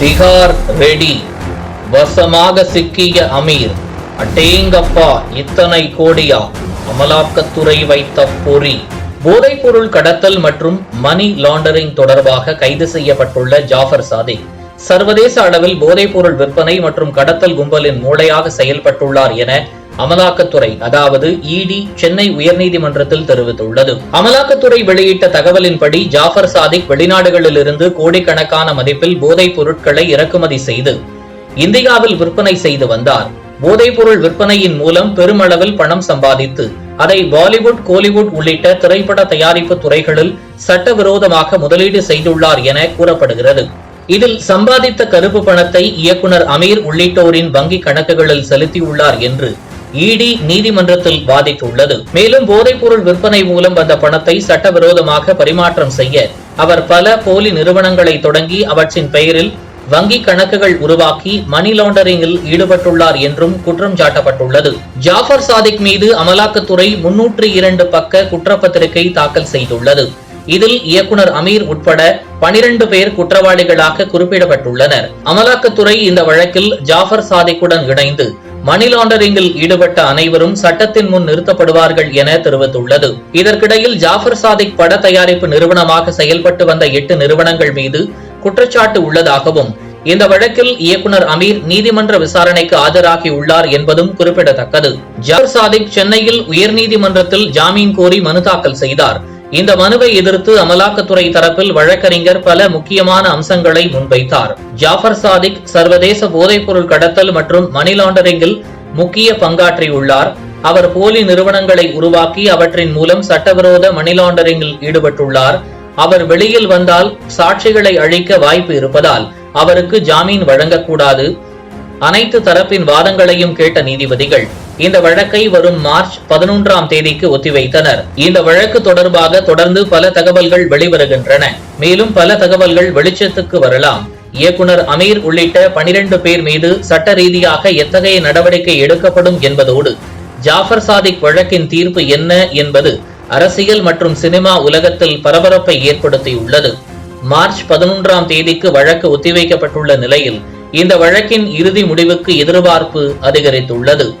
Tihar ready வசமாக சிக்கிய அமீர் அட்டேங்கப்பா இத்தனை கோடியா? அமலாக்கத்துறை வைத்த பொறி. போதைப்பொருள் கடத்தல் மற்றும் மணி லாண்டரிங் தொடர்பாக கைது செய்யப்பட்டுள்ள ஜாஃபர் சாதிக் சர்வதேச அளவில் போதைப்பொருள் விற்பனை மற்றும் கடத்தல் கும்பலின் மூளையாக செயல்பட்டுள்ளார் என அமலாக்கத்துறை அதாவது இடி சென்னை உயர்நீதிமன்றத்தில் தெரிவித்துள்ளது. அமலாக்கத்துறை வெளியிட்ட தகவலின்படி ஜாஃபர் சாதிக் வெளிநாடுகளிலிருந்து கோடிக்கணக்கான மதிப்பில் போதைப் பொருட்களை இறக்குமதி செய்து இந்தியாவில் விற்பனை செய்து வந்தார். போதைப்பொருள் விற்பனையின் மூலம் பெருமளவில் பணம் சம்பாதித்து அதை பாலிவுட் கோலிவுட் உள்ளிட்ட திரைப்பட தயாரிப்பு துறைகளில் சட்டவிரோதமாக முதலீடு செய்துள்ளார் என கூறப்படுகிறது. இதில் சம்பாதித்த கருப்பு பணத்தை இயக்குனர் அமீர் உள்ளிட்டோரின் வங்கி கணக்குகளில் செலுத்தியுள்ளார் என்று இடி நீதிமன்றத்தில் வாதிட்டுள்ளது. மேலும் போதைப்பொருள் விற்பனை மூலம் வந்த பணத்தை சட்டவிரோதமாக பரிமாற்றம் செய்ய அவர் பல போலி நிறுவனங்களை தொடங்கி அவற்றின் பெயரில் வங்கி கணக்குகள் உருவாக்கி மணி லாண்டரிங்கில் ஈடுபட்டுள்ளார் என்றும் குற்றம் சாட்டப்பட்டுள்ளது. ஜாஃபர் சாதிக் மீது அமலாக்கத்துறை முன்னூற்று இரண்டு பக்க குற்றப்பத்திரிகை தாக்கல் செய்துள்ளது. இதில் இயக்குனர் அமீர் உட்பட பனிரெண்டு பேர் குற்றவாளிகளாக குறிப்பிடப்பட்டுள்ளனர். அமலாக்கத்துறை இந்த வழக்கில் ஜாஃபர் சாதிக்குடன் இணைந்து மணி லாண்டரிங்கில் ஈடுபட்ட அனைவரும் சட்டத்தின் முன் நிறுத்தப்படுவார்கள் என தெரிவித்துள்ளது. இதற்கிடையில் ஜாஃபர் சாதிக் பட தயாரிப்பு நிறுவனமாக செயல்பட்டு வந்த எட்டு நிறுவனங்கள் மீது குற்றச்சாட்டு உள்ளதாகவும் இந்த வழக்கில் இயக்குனர் அமீர் நீதிமன்ற விசாரணைக்கு ஆஜராகி உள்ளார் என்பதும் குறிப்பிடத்தக்கது. ஜாஃபர் சாதிக் சென்னையில் உயர்நீதிமன்றத்தில் ஜாமீன் கோரி மனு தாக்கல் செய்தார். இந்த மனுவை எதிர்த்து அமலாக்கத்துறை தரப்பில் வழக்கறிஞர் பல முக்கியமான அம்சங்களை முன்வைத்தார். ஜாஃபர் சாதிக் சர்வதேச போதைப்பொருள் கடத்தல் மற்றும் மணி லாண்டரிங்கில் முக்கிய பங்காற்றியுள்ளார். அவர் போலி நிறுவனங்களை உருவாக்கி அவற்றின் மூலம் சட்டவிரோத மணி லாண்டரிங்கில் ஈடுபட்டுள்ளார். அவர் வெளியில் வந்தால் சாட்சிகளை அழிக்க வாய்ப்பு இருப்பதால் அவருக்கு ஜாமீன் வழங்கக்கூடாது. அனைத்து தரப்பின் வாதங்களையும் கேட்ட நீதிபதிகள் இந்த வழக்கை வரும் மார்ச் பதினொன்றாம் தேதிக்கு ஒத்திவைத்தனர். இந்த வழக்கு தொடர்பாக தொடர்ந்து பல தகவல்கள் வெளிவருகின்றன. மேலும் பல தகவல்கள் வெளிச்சத்துக்கு வரலாம். இயக்குனர் அமீர் உள்ளிட்ட பனிரெண்டு பேர் மீது சட்ட ரீதியாக எத்தகைய நடவடிக்கை எடுக்கப்படும் என்பதோடு ஜாஃபர் சாதிக் வழக்கின் தீர்ப்பு என்ன என்பது அரசியல் மற்றும் சினிமா உலகத்தில் பரபரப்பை ஏற்படுத்தியுள்ளது. மார்ச் பதினொன்றாம் தேதிக்கு வழக்கு ஒத்திவைக்கப்பட்டுள்ள நிலையில் இந்த வழக்கின் இறுதி முடிவுக்கு எதிர்பார்ப்பு அதிகரித்துள்ளது.